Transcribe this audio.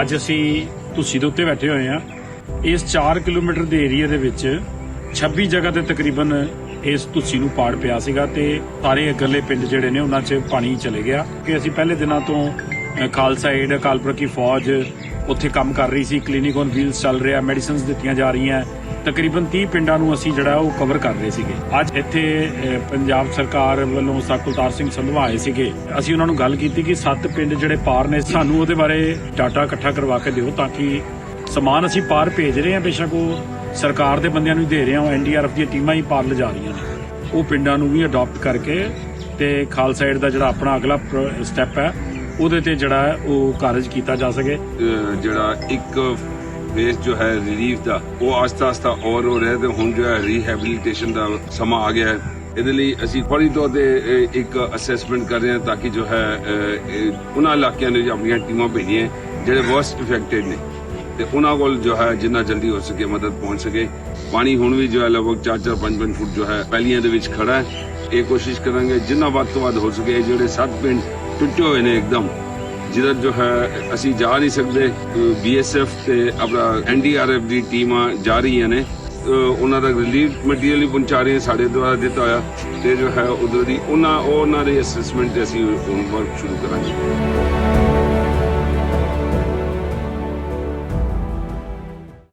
ਅੱਜ ਅਸੀਂ ਤੁਸੀਂ ਦੇ ਉੱਤੇ ਬੈਠੇ ਹੋਏ ਆ ਇਸ 4 ਕਿਲੋਮੀਟਰ ਦੇ ਏਰੀਆ ਦੇ ਵਿੱਚ 26 ਜਗ੍ਹਾ ਤੇ ਤਕਰੀਬਨ ਇਸ ਤੁਸੀਂ ਨੂੰ ਪਾੜ ਪਿਆ ਸੀਗਾ ਤੇ ਸਾਰੇ ਅਗਲੇ ਪਿੰਡ ਜਿਹੜੇ ਨੇ ਉਹਨਾਂ 'ਚ ਪਾਣੀ ਚਲੇ ਗਿਆ। ਕਿ ਅਸੀਂ ਪਹਿਲੇ ਦਿਨਾਂ ਤੋਂ ਅ, ਖਾਲਸਾ ਏਡ ਅਕਾਲਪੁਰ ਕੀ ਫੌਜ ਉੱਥੇ ਕੰਮ ਕਰ ਰਹੀ ਸੀ। ਕਲੀਨਿਕ ਔਨ ਵੀਲਸ ਚੱਲ ਰਿਹਾ ਮੈਡੀਸਿਨਸ ਦਿੱਤੀਆਂ ਜਾ ਰਹੀਆਂ। ਤਕਰੀਬਨ 30 ਪਿੰਡਾਂ ਨੂੰ ਅਸੀਂ ਜਿਹੜਾ ਉਹ ਕਵਰ ਕਰ ਰਹੇ ਸੀਗੇ। ਅੱਜ ਇੱਥੇ ਪੰਜਾਬ ਸਰਕਾਰ ਵੱਲੋਂ ਸਾਕੁਲਤਾਰ ਸਿੰਘ ਸੰਧਵਾ ਆਏ ਸੀਗੇ। ਅਸੀਂ ਉਹਨਾਂ ਨੂੰ ਗੱਲ ਕੀਤੀ ਕਿ ਸੱਤ ਪਿੰਡ ਜਿਹੜੇ ਪਾਰ ਨੇ, ਸਾਨੂੰ ਉਹਦੇ ਬਾਰੇ ਡਾਟਾ ਇਕੱਠਾ ਕਰਵਾ ਕੇ ਦਿਓ ਤਾਂ ਕਿ ਸਮਾਨ ਅਸੀਂ ਪਾਰ ਭੇਜ ਰਹੇ ਹਾਂ, ਬੇਸ਼ੱਕ ਉਹ ਸਰਕਾਰ ਦੇ ਬੰਦਿਆਂ ਨੂੰ ਦੇ ਰਹੇ ਹਾਂ ਐਨਡੀਆਰਐਫ ਦੀਆਂ ਟੀਮਾਂ ਹੀ ਪਾਰ ਲਿਜਾ ਰਹੀਆਂ ਨੇ। ਉਹ ਪਿੰਡਾਂ ਨੂੰ ਵੀ ਅਡਾਪਟ ਕਰਕੇ ਤੇ ਖਾਲਸਾ ਏਡ ਦਾ ਜਿਹੜਾ ਆਪਣਾ ਅਗਲਾ ਸਟੈਪ ਹੈ, ਉਹਦੇ ਤੇ ਜਿਹੜਾ ਉਹ ਕਾਰਜ ਕੀਤਾ ਜਾ ਸਕੇ। ਜਿਹੜਾ ਇੱਕ ਫੇਸ ਜੋ ਹੈ ਰਿਲੀਫ ਦਾ, ਉਹ ਆਸਤਾ ਆਸਤਾ ਔਰ ਹੋ ਰਿਹਾ ਤੇ ਹੁਣ ਜੋ ਹੈ ਰੀਹੈਬਿਲਿਟੇਸ਼ਨ ਦਾ ਸਮਾਂ ਆ ਗਿਆ ਹੈ। ਇਹਦੇ ਲਈ ਅਸੀਂ ਫੌਰੀ ਤੌਰ ਤੇ ਇੱਕ ਅਸੈਸਮੈਂਟ ਕਰ ਰਹੇ ਹਾਂ ਤਾਂ ਕਿ ਜੋ ਹੈ ਉਹਨਾਂ ਇਲਾਕਿਆਂ ਦੇ ਵਿੱਚ ਆਪਣੀਆਂ ਟੀਮਾਂ ਭੇਜੀਆਂ ਜਿਹੜੇ ਵਰਸਟ ਇਫੈਕਟਡ ਨੇ। ਤੇ ਉਹਨਾਂ ਕੋਲ ਜੋ ਹੈ, ਜਿੰਨਾ ਜਲਦੀ ਹੋ ਸਕੇ ਮਦਦ ਪਹੁੰਚ ਸਕੇ। ਪਾਣੀ ਹੁਣ ਵੀ ਜੋ ਹੈ, ਲਗਭਗ 4-4 5-5 ਫੁੱਟ ਜੋ ਹੈ ਪਹਿਲੀਆਂ ਦੇ ਵਿੱਚ ਖੜਾ ਹੈ। ਇਹ ਕੋਸ਼ਿਸ਼ ਕਰਾਂਗੇ ਜਿੰਨਾ ਵੱਧ ਤੋਂ ਵੱਧ ਹੋ ਸਕੇ, ਜਿਹੜੇ ਸੱਤ ਪਿੰਡ ਟੁੱਟੇ ਹੋਏ ਨੇ ਇੱਕਦਮ ਜਿਹਦਾ ਜੋ ਹੈ, ਅਸੀਂ ਜਾ ਨਹੀਂ ਸਕਦੇ ਬੀਐਸਐਫ ਤੇ ਆਪਣਾ ਐਨਡੀਆਰਐਫ ਦੀ ਟੀਮਾਂ ਜਾ ਰਹੀਆਂ ਨੇ। ਉਹਨਾਂ ਦਾ ਰਿਲੀਫ ਮਟੀਰੀਅਲ ਵੀ ਪਹੁੰਚਾ ਰਹੇ ਸਾਡੇ ਦੁਆਰਾ ਦਿੱਤਾ ਹੋਇਆ। ਤੇ ਜੋ ਹੈ, ਉਧਰ ਦੀ ਉਹਨਾਂ ਉਹ ਉਹਨਾਂ ਦੇ ਅਸੈਸਮੈਂਟ ਤੇ ਅਸੀਂ ਹੋਮਵਰਕ ਸ਼ੁਰੂ ਕਰਾਂਗੇ।